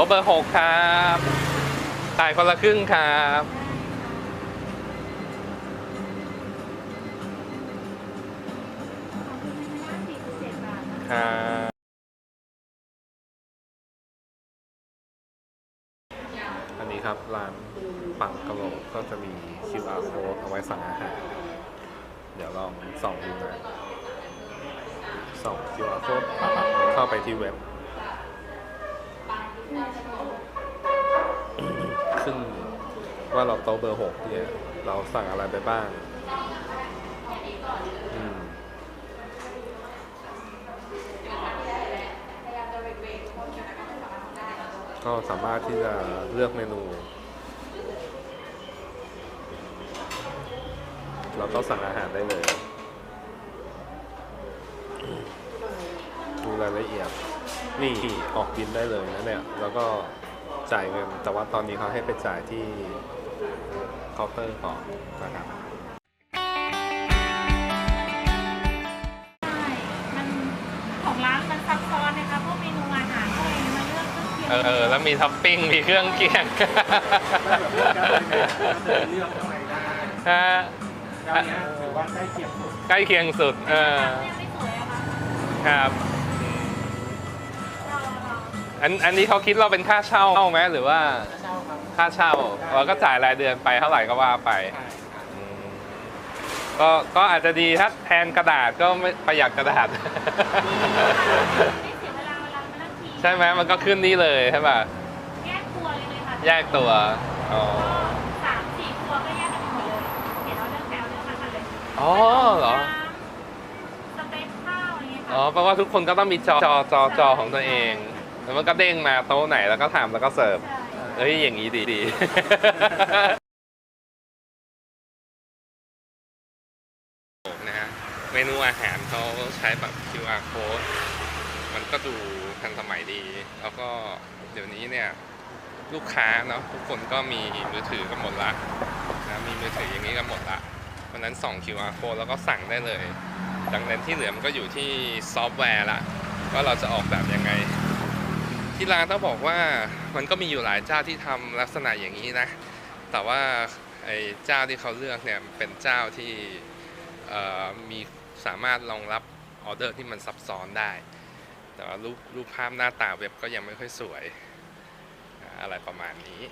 ต๊ะเบอร์หกครับจ่ายคนละครึ่งครับครับอันนี้ครับร้านปังกะโหลกก็จะมี QR code เอาไว้สั่งอาหาร เดี๋ยวลองส่องดูนะส่อง QR code เข้าไปที่เว็บ ว่าเราโต๊ะเบอร์หกเนี่ย เราสั่งอะไรไปบ้าง อืมก็สามารถที่จะเลือกเมนูเราก็สั่งอาหารได้เลย ดูรายละเอียด นี่ออกบินได้เลยนะเนี่ย แล้วก็จ่ายเงิน แต่ว่าตอนนี้เขาให้ไปจ่ายที่ เคาน์เตอร์ก่อนนะครับใช่มันของร้านมันซับซ้อนนะคะพวกเมนูอาหารพวกอะไรมันเลือกเครื่องเคียงเออเออแล้วมีท็อปปิ้งมีเครื่องเคียงเลือกอะไรได้ฮะเจ้าเนี้ยถือว่าใกล้เคียงสุดใกล้เคียงสุดเออยังไม่สวยอะค่ะครับรอรออันอันนี้เขาคิดเราเป็นค่าเช่าไหมหรือว่าเจ้า ครับค่าเช่าเราก็จ่ายรายเดือนไปเท่าไหร่ก็ว่าไปใช่ครับอืมก็ก็อาจจะดีถ้าแทนกระดาษก็ไม่ประหยัดกระดาษ ไม่เสียเวลาเวลามานั่งทีใช่ไหมมันก็ขึ้นนี่เลยใช่ป่ะแยกตัวเลยเลยค่ะแยกตัวอ๋อสามสี่ตัวก็แยกกันหมดเลยเห็นเราเลือกแถวเลือกมากันเลยอ๋อเหรอ สเต็กข้าวอะไรเงี้ยอ๋อค่ะแปลว่าทุกคนก็ต้องมีจอจอจอจอของตัวเอง แล้วมันก็เด้งมาโต๊ะไหนแล้วก็ถามแล้วก็เสิร์ฟ ใช่ เอ้ย อย่างนี้ดีดีนะฮะ เมนูอาหารเขาใช้แบบ QR code มันก็ดูทันสมัยดี แล้วก็เดี๋ยวนี้เนี่ย ลูกค้าเนาะทุกคนก็มีมือถือกันหมดละนะมีมือถืออย่างนี้กันหมดละเพราะฉะนั้นส่อง QR code แล้วก็สั่งได้เลย ดังนั้นที่เหลือมันก็อยู่ที่ซอฟต์แวร์ละว่าเราจะออกแบบยังไง ที่ร้านต้องบอกว่ามันก็มีอยู่หลายเจ้าที่ทำลักษณะอย่างนี้นะ แต่ว่าไอ้เจ้าที่เขาเลือกเนี่ยเป็นเจ้าที่มีสามารถรองรับออเดอร์ที่มันซับซ้อนได้ แต่ว่ารูปรูปภาพหน้าตาเว็บก็ยังไม่ค่อยสวย อะไรประมาณนี้